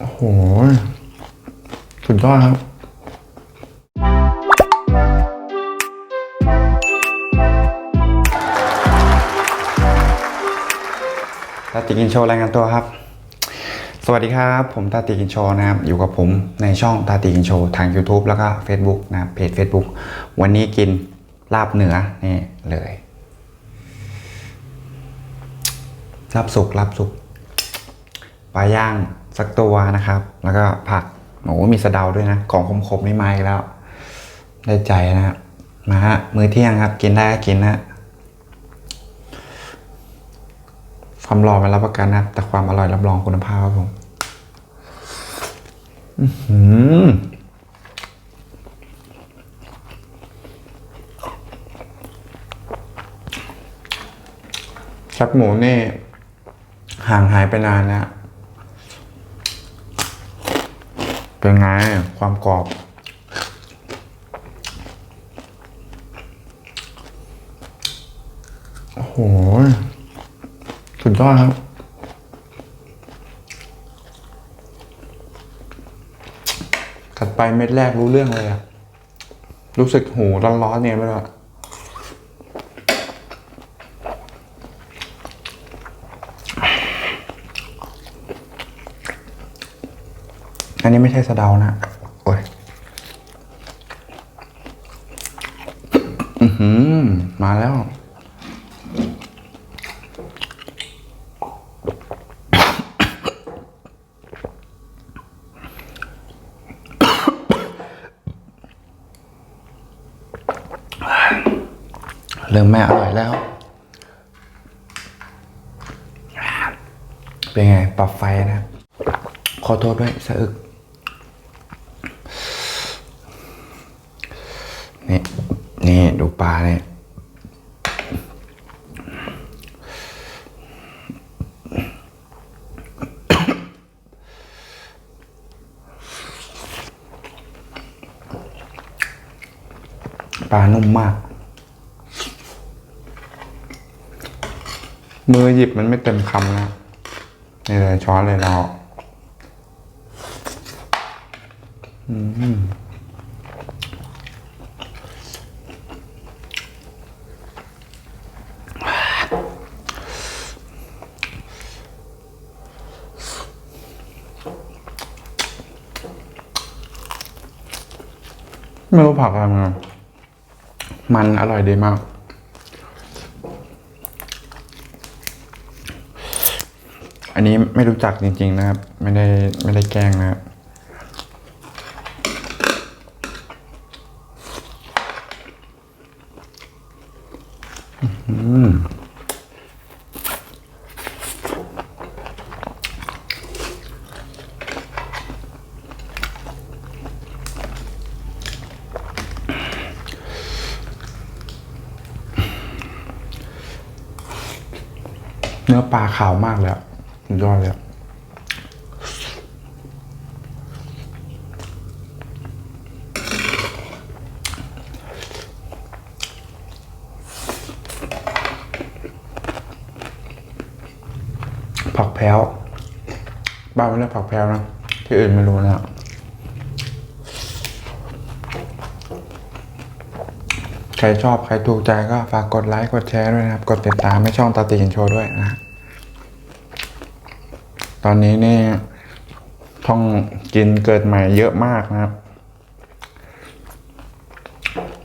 โอ้โหสุดยอดครับตาติกินโชว์รายงานตัวครับ สวัสดีครับ ผมตาติกินโชว์นะครับ อยู่กับผมในช่องตาติกินโชว์ทาง YouTube แล้วก็ Facebook นะเพจ Facebook วันนี้กินลาบเหนือนี่เลยลาบสุกลาบสุกปลาย่าง สักตัวนะครับ แล้วก็ผักโอ้โหมีสะเดาด้วยนะ ของขมๆนี่มาอีกแล้ว ได้ใจนะครับมาฮะมื้อเที่ยงครับ กินได้ก็กินนะความรอนมารับประกันนะแต่ความอร่อยรับรองคุณภาพครับผมอื้อหือแคบหมูนี่ห่างหายไปนานแล้ว เป็นไง ความกรอบ โอ้โห สุดยอดครับกัดไปเม็ดแรกรู้เรื่องเลยอะรู้สึกหูร้อนๆเนี่ยไม่รู้ อันนี้ไม่ใช่สะเดานะโอ้ยอือหือมาแล้ว เริ่มไม่อร่อยแล้ว เป็นไง ปรับไฟนะ ขอโทษด้วยสะอึก นี่ นี่ดูปลาเนี่ยปลานุ่มมาก มือหยิบมันไม่เต็มคำนะนี่เลยช้อนเลยเราอืม ไม่รู้ผักอะไรมันมันอร่อยดีมาก อันนี้ไม่รู้จักจริง ๆ นะครับ ไม่ได้ไม่ได้แกล้งนะครับอื้อ ปลาขาวมากเลยอะสุดยอดเลยอะผักแพ้ว บ้านไม่เรียกผักแพ้วนะ ที่อื่นไม่รู้นะใครชอบ ใครถูกใจก็ฝากกดไลค์ กดแชร์ด้วยนะครับ กดติดตามให้ช่องตาตีนโชว์ด้วยนะ ตอนนี้นี่ท่องกินเกิดใหม่เยอะมากนะครับ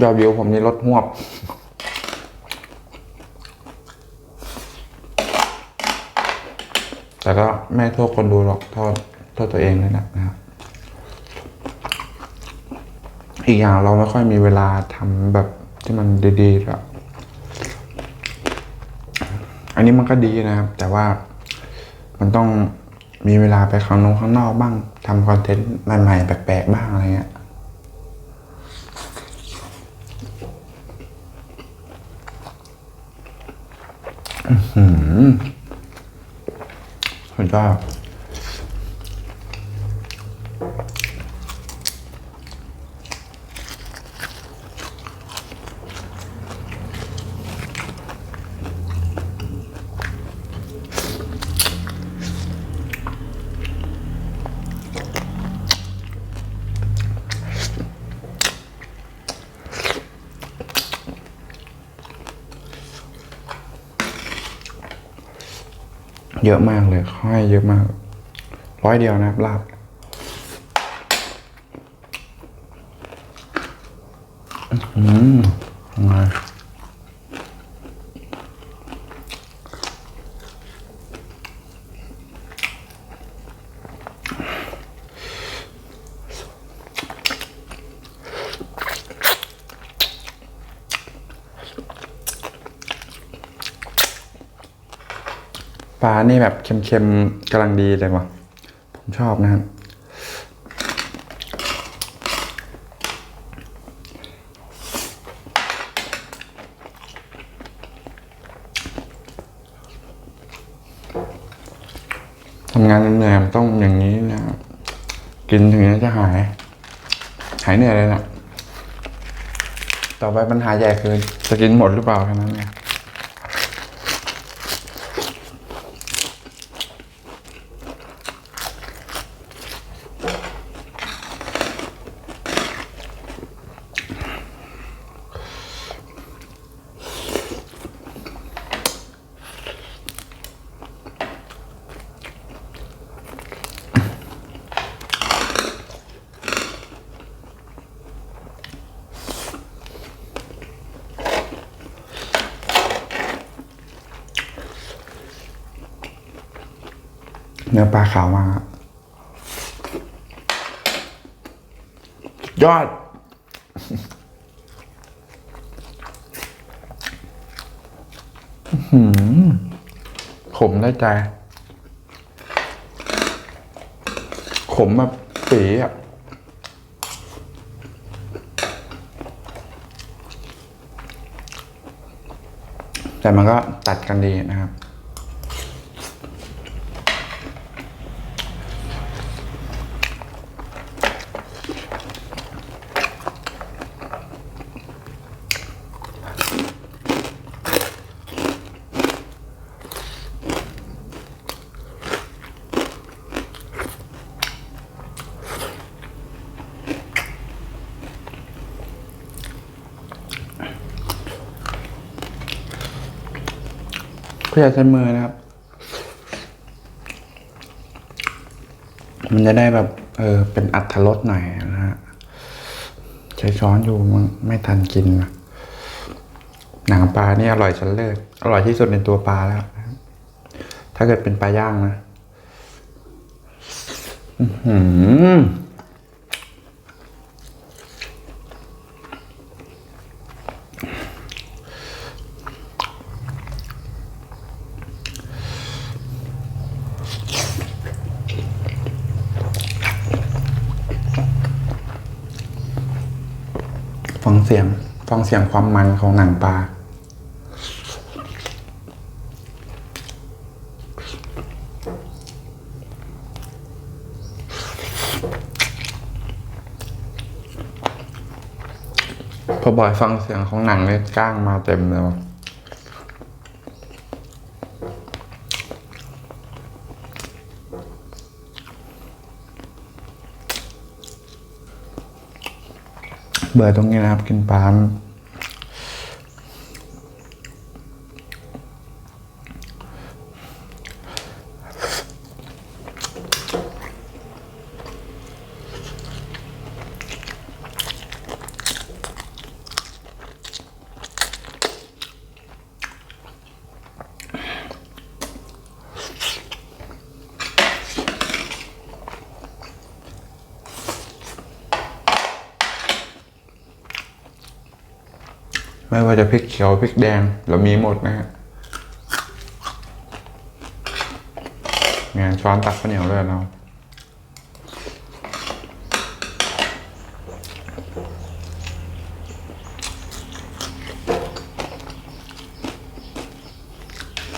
ยอดวิวผมนี่ลดหวบ แต่ก็ไม่โทษคนดูหรอกโทษโทษตัวเองนั่นแหละนะครับ อีกอย่างเราไม่ค่อยมีเวลาทำแบบที่มันดีๆแบบอันนี้มันก็ดีนะครับ แต่ว่ามันต้อง มีเวลาไปข้างนอกข้างนอกบ้างทำคอนเทนต์ใหม่ๆ แปลกๆบ้างอะไรเงี้ยอือหือสุดยอด เยอะมากเลยเขาให้เยอะมาก ร้อยเดียวนะครับลาบอืมไง ปลานี่แบบเค็มๆกำลังดีเลยว่ะ ผมชอบนะครับทำงานเหนื่อยต้องอย่างนี้นะกินถึงจะหาย หายเหนื่อยเลยนะต่อไปปัญหาใหญ่คือจะกินหมดหรือเปล่าแค่นั้นเอง เนื้อปลาขาวมากครับสุดยอดอื้อหือขมได้ใจ ขมแบบปีอะ แต่มันก็ตัดกันดีนะครับ ก็อย่ใช้มือนะครับ มันจะได้แบบ เออ เป็นอัตรสหน่อยนะฮะ ใช้ช้อนอยู่มันไม่ทันกินนะหนังปลานี่อร่อยชั้นเลิศ อร่อยที่สุดในตัวปลาแล้ว ถ้าเกิดเป็นปลาย่างนะ อื้อหือ ฟังเสียง ฟังเสียงความมันของหนังปลาพอบ่อยฟังเสียงของหนังเลยก้างมาเต็มเลย เบื่อตรงนี้นะครับ กินปาน ไม่ว่าจะพริกเขียวพริกแดงเรามีหมดนะฮะงานช้อนตักข้าวเหนียวเลยเรา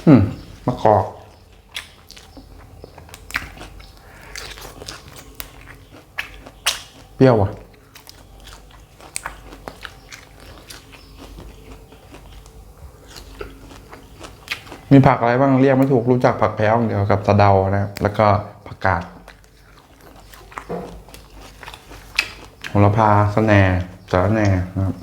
อืมมะกอกเปรี้ยวอะ มีผักอะไรบ้างเรียกไม่ถูกรู้จักผักแพ้วอย่างเดียวกับสะเดานะครับแล้วก็ผักกาดโหระพาสะแหน่สะระแหน่นะครับ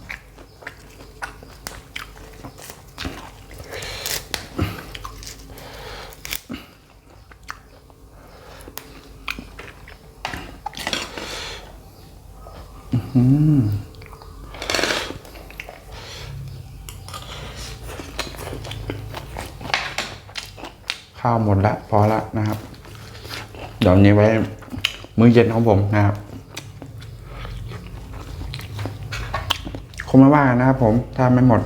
ข้าวหมดละพอละนะครับ เดี๋ยวนี้ไว้ มื้อเย็นของผมนะครับคงไม่ว่านนะครับผมถ้าไม่หมด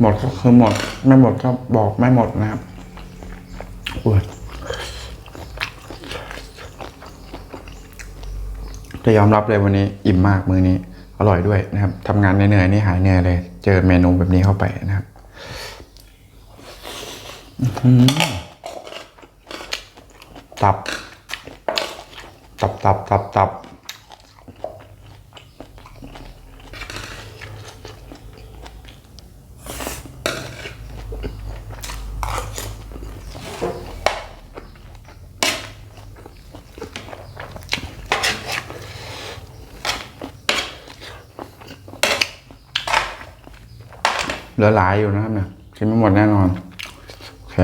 หมดก็คือหมด ไม่หมดก็บอกไม่หมดนะครับอุ้ยจะยอมรับเลยวันนี้ อิ่มมากมือนี้ อร่อยด้วยนะครับทำงานเหนื่อยๆนี่หายเหนื่อยเลย เจอเมนูแบบนี้เข้าไปนะครับตับ ตับตับตับตับ เหลือหลายอยู่นะครับเนี่ยกินไม่หมดแน่นอนโอเค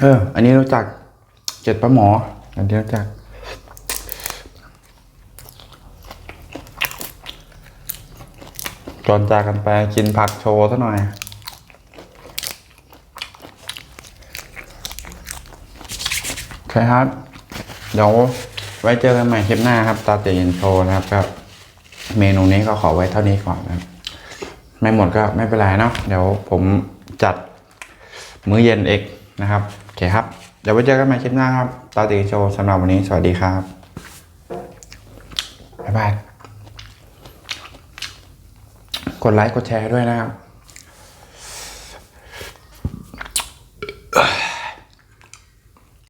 เออ อันนี้รู้จักเจ็ดป้าหมอ อันนี้รู้จักก่อนจากกันไปกินผักโชว์ซะหน่อยโอเคครับ เดี๋ยวไว้เจอกันใหม่คลิปหน้าครับ ตาเตียนโชว์นะครับครับ เมนูนี้ก็ขอไว้เท่านี้ก่อนนะไม่หมดก็ไม่เป็นไรเนาะเดี๋ยวผมจัดมื้อเย็นเอกนะครับโอเคครับ เดี๋ยวไว้เจอกันใหม่คลิปหน้าครับตาตีโชว์สำหรับวันนี้สวัสดีครับบ๊ายบายกดไลค์กดแชร์ด้วยนะครับ